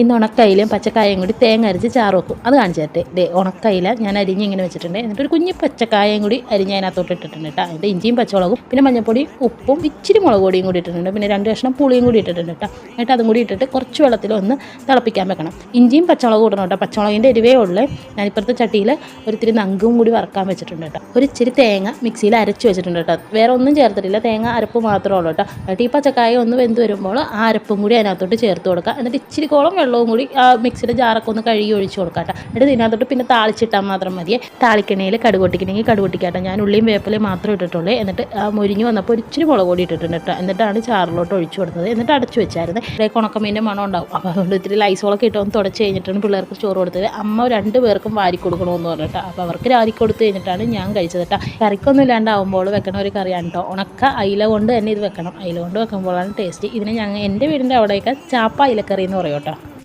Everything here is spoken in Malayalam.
ഇന്ന് ഉണക്കയിലും പച്ചക്കായയും കൂടി തേങ്ങ അരച്ച് ചാറ് വെക്കും. അത് കാണിച്ചു തരട്ടെ ഇതേ ഉണക്കയില ഞാൻ അരിഞ്ഞ് ഇങ്ങനെ വെച്ചിട്ടുണ്ട്. എന്നിട്ട് ഒരു കുഞ്ഞ് പച്ചക്കായയും കൂടി അരിഞ്ഞ് അതിനകത്തോട്ട് ഇട്ടിട്ടുണ്ട് കേട്ടോ. എന്നിട്ട് ഇഞ്ചിയും പച്ചമുളകും പിന്നെ മഞ്ഞപ്പൊടിയും ഉപ്പും ഇച്ചിരി മുളക് പൊടിയും കൂടി ഇട്ടിട്ടുണ്ട്. പിന്നെ രണ്ട് കഷ്ണം പുളിയും കൂടി ഇട്ടിട്ടുണ്ട് കേട്ടോ. എന്നിട്ട് അതും കൂടി ഇട്ടിട്ട് കുറച്ച് വെള്ളത്തിൽ ഒന്ന് തിളപ്പിക്കാൻ വെക്കണം. ഇഞ്ചിയും പച്ചമുളകും ഇടണം കേട്ടോ. പച്ചമുളകിന്റെ എരിവേ ഉള്ളേ. ഞാനിപ്പുറത്തെ ചട്ടിയിൽ ഒരിത്തിരി നങ്കും കൂടി വറക്കാൻ വെച്ചിട്ടുണ്ട് കേട്ടോ. ഒരു ഇച്ചിരി തേങ്ങ മിക്സിയിൽ അരച്ച് വെച്ചിട്ടുണ്ട് കേട്ടോ. വേറെ ഒന്നും ചേർത്തിട്ടില്ല. തേങ്ങ അരപ്പ് മാത്രമേ ഉള്ളൂ കേട്ടോ. എന്നിട്ട് ഈ പച്ചക്കായ ഒന്ന് വെന്ത് വരുമ്പോൾ ആ അരപ്പും കൂടി അതിനകത്തോട്ട് ചേർത്ത് കൊടുക്കുക. എന്നിട്ട് ഇച്ചിരി കോളം വെള്ളവും കൂടി മിക്സിയുടെ ജാറൊക്കെ ഒന്ന് കഴുകി ഒഴിച്ച് കൊടുക്കാം എന്നിട്ട് ഇതിനകത്തോട്ട് പിന്നെ താളിച്ചിട്ടാൽ മാത്രം മതിയെ. താളിക്കണയിൽ കടുകൊട്ടിക്കണമെങ്കിൽ കടുകൊട്ടിക്കാട്ടോ. ഞാൻ ഉള്ളിയും വേപ്പിലയും മാത്രം ഇട്ടിട്ടുള്ളൂ. എന്നിട്ട് മുരിഞ്ഞ് വന്നപ്പോൾ ഇച്ചിരി മുളക് പൊടി ഇട്ടിട്ടുണ്ട് കേട്ടോ. എന്നിട്ടാണ് ചാറിലോട്ട് ഒഴിച്ചു കൊടുത്തത്. എന്നിട്ട് അടച്ചു വെച്ചായിരുന്നു. ഇടയ്ക്ക് ഉണക്കമീന്റെ മണം ഉണ്ടാവും. അപ്പോൾ അതുകൊണ്ട് ഇത്തിരി ലൈസോളൊക്കെ ഇട്ട് ഒന്ന് തുടച്ച് കഴിഞ്ഞിട്ടാണ് പിള്ളേർക്ക് ചോറ് കൊടുത്തത്. അമ്മ രണ്ട് പേർക്കും വാരി കൊടുക്കണമെന്ന് പറഞ്ഞിട്ട് അപ്പോൾ അവർക്ക് രാരി കൊടുത്തു കഴിഞ്ഞിട്ടാണ് ഞാൻ കഴിച്ചത് കേട്ടോ. കറിക്കൊന്നും ഇല്ലാണ്ടാവുമ്പോൾ വെക്കണ ഒരു കറിയാണ് കേട്ടോ ഉണക്ക അയില കൊണ്ട് തന്നെ ഇത് വെക്കണം. അയില കൊണ്ട് വെക്കുമ്പോഴാണ് ടേസ്റ്റ് ഇതിന് ഞങ്ങൾ എന്റെ വീടിന്റെ അവിടെയൊക്കെ ചാപ്പ അയിലക്കറി എന്ന് പറയും കേട്ടോ